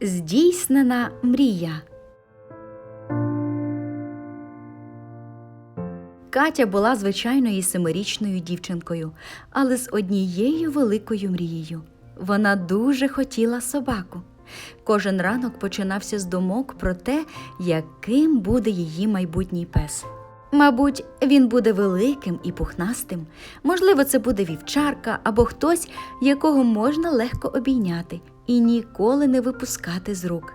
Здійснена мрія. Катя була звичайною семирічною дівчинкою, але з однією великою мрією. Вона дуже хотіла собаку. Кожен ранок починався з думок про те, яким буде її майбутній пес. Мабуть, він буде великим і пухнастим. Можливо, це буде вівчарка або хтось, якого можна легко обійняти і ніколи не випускати з рук.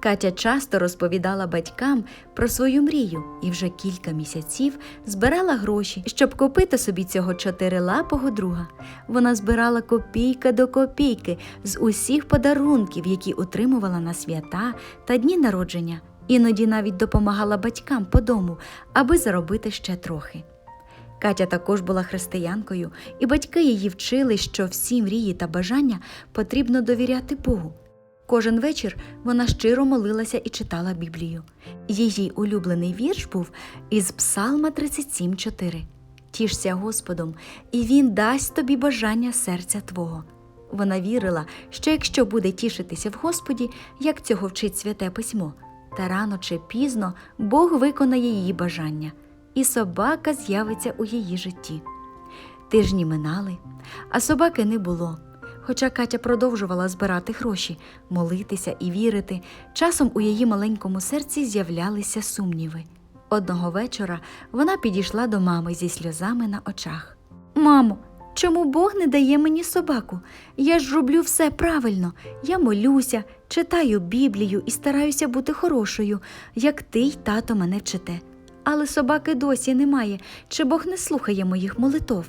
Катя часто розповідала батькам про свою мрію і вже кілька місяців збирала гроші, щоб купити собі цього чотирилапого друга. Вона збирала копійка до копійки з усіх подарунків, які отримувала на свята та дні народження. Іноді навіть допомагала батькам по дому, аби заробити ще трохи. Катя також була християнкою, і батьки її вчили, що всі мрії та бажання потрібно довіряти Богу. Кожен вечір вона щиро молилася і читала Біблію. Її улюблений вірш був із Псалма 37.4 Тішся Господом, і Він дасть тобі бажання серця Твого. Вона вірила, що якщо буде тішитися в Господі, як цього вчить святе письмо, та рано чи пізно Бог виконає її бажання, і собака з'явиться у її житті. Тижні минали, а собаки не було. Хоча Катя продовжувала збирати гроші, молитися і вірити, часом у її маленькому серці з'являлися сумніви. Одного вечора вона підійшла до мами зі сльозами на очах. Мамо, чому Бог не дає мені собаку? Я ж роблю все правильно. Я молюся, читаю Біблію і стараюся бути хорошою, як ти й тато мене вчите. Але собаки досі немає, чи Бог не слухає моїх молитов?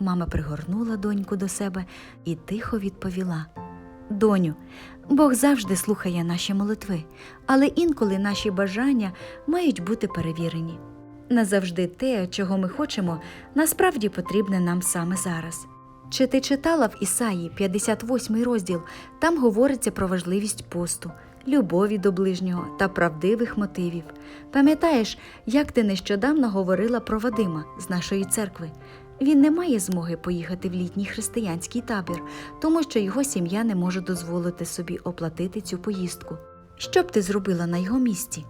Мама пригорнула доньку до себе і тихо відповіла: Доню, Бог завжди слухає наші молитви, але інколи наші бажання мають бути перевірені. Не завжди те, чого ми хочемо, насправді потрібне нам саме зараз. Чи ти читала в Ісаї 58 розділ, там говориться про важливість посту, любові до ближнього та правдивих мотивів. Пам'ятаєш, як ти нещодавно говорила про Вадима з нашої церкви? Він не має змоги поїхати в літній християнський табір, тому що його сім'я не може дозволити собі оплатити цю поїздку. Що б ти зробила на його місці?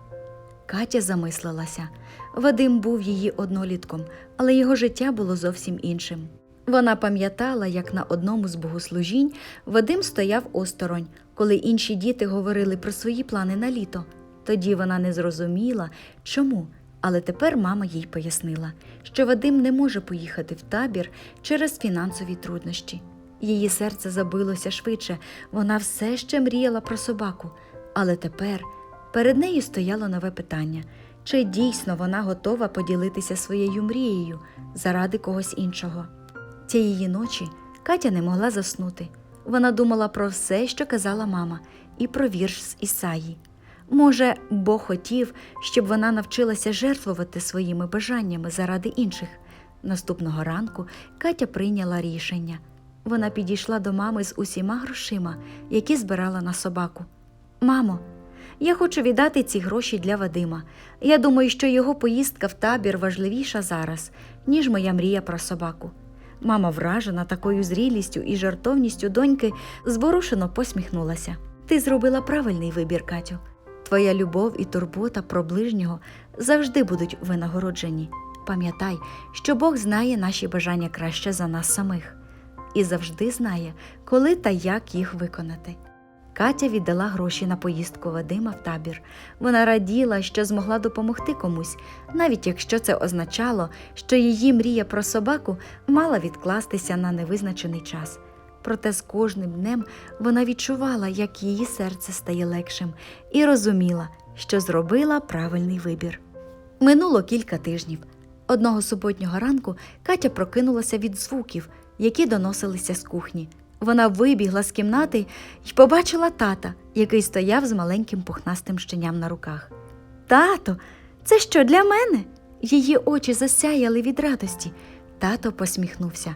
Катя замислилася. Вадим був її однолітком, але його життя було зовсім іншим. Вона пам'ятала, як на одному з богослужінь Вадим стояв осторонь, коли інші діти говорили про свої плани на літо. Тоді вона не зрозуміла, чому. Але тепер мама їй пояснила, що Вадим не може поїхати в табір через фінансові труднощі. Її серце забилося швидше, вона все ще мріяла про собаку. Але тепер перед нею стояло нове питання: чи дійсно вона готова поділитися своєю мрією заради когось іншого? Цієї ночі Катя не могла заснути. Вона думала про все, що казала мама, і про вірш з Ісаї. Може, Бог хотів, щоб вона навчилася жертвувати своїми бажаннями заради інших. Наступного ранку Катя прийняла рішення. Вона підійшла до мами з усіма грошима, які збирала на собаку. Мамо, я хочу віддати ці гроші для Вадима. Я думаю, що його поїздка в табір важливіша зараз, ніж моя мрія про собаку. Мама, вражена такою зрілістю і жартовністю доньки, зворушено посміхнулася. Ти зробила правильний вибір, Катю. Твоя любов і турбота про ближнього завжди будуть винагороджені. Пам'ятай, що Бог знає наші бажання краще за нас самих і завжди знає, коли та як їх виконати. Катя віддала гроші на поїздку Вадима в табір. Вона раділа, що змогла допомогти комусь, навіть якщо це означало, що її мрія про собаку мала відкластися на невизначений час. Проте з кожним днем вона відчувала, як її серце стає легшим, і розуміла, що зробила правильний вибір. Минуло кілька тижнів. Одного суботнього ранку Катя прокинулася від звуків, які доносилися з кухні. Вона вибігла з кімнати і побачила тата, який стояв з маленьким пухнастим щеням на руках. Тато, це що для мене? Її очі засяяли від радості. Тато посміхнувся.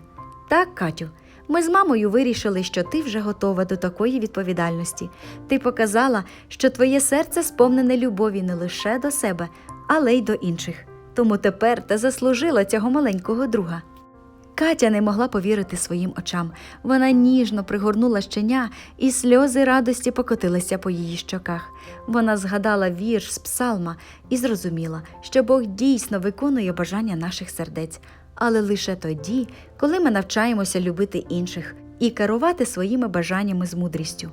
Так, Катю, ми з мамою вирішили, що ти вже готова до такої відповідальності. Ти показала, що твоє серце сповнене любові не лише до себе, але й до інших. Тому тепер ти заслужила цього маленького друга. Катя не могла повірити своїм очам. Вона ніжно пригорнула щеня, і сльози радості покотилися по її щоках. Вона згадала вірш з псалма і зрозуміла, що Бог дійсно виконує бажання наших сердець, але лише тоді, коли ми навчаємося любити інших і керувати своїми бажаннями з мудрістю.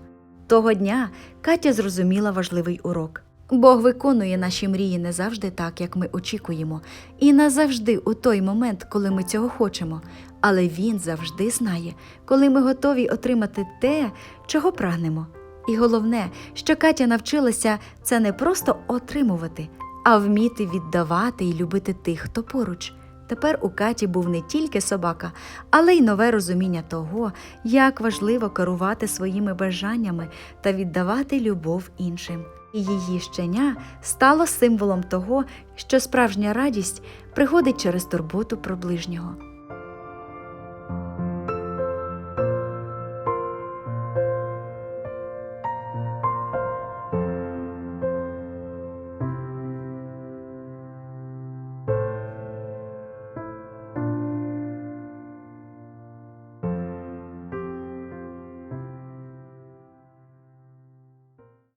Того дня Катя зрозуміла важливий урок. Бог виконує наші мрії не завжди так, як ми очікуємо, і не завжди у той момент, коли ми цього хочемо. Але Він завжди знає, коли ми готові отримати те, чого прагнемо. І головне, що Катя навчилася це не просто отримувати, а вміти віддавати і любити тих, хто поруч. Тепер у Каті був не тільки собака, але й нове розуміння того, як важливо керувати своїми бажаннями та віддавати любов іншим. Її щеня стало символом того, що справжня радість приходить через турботу про ближнього.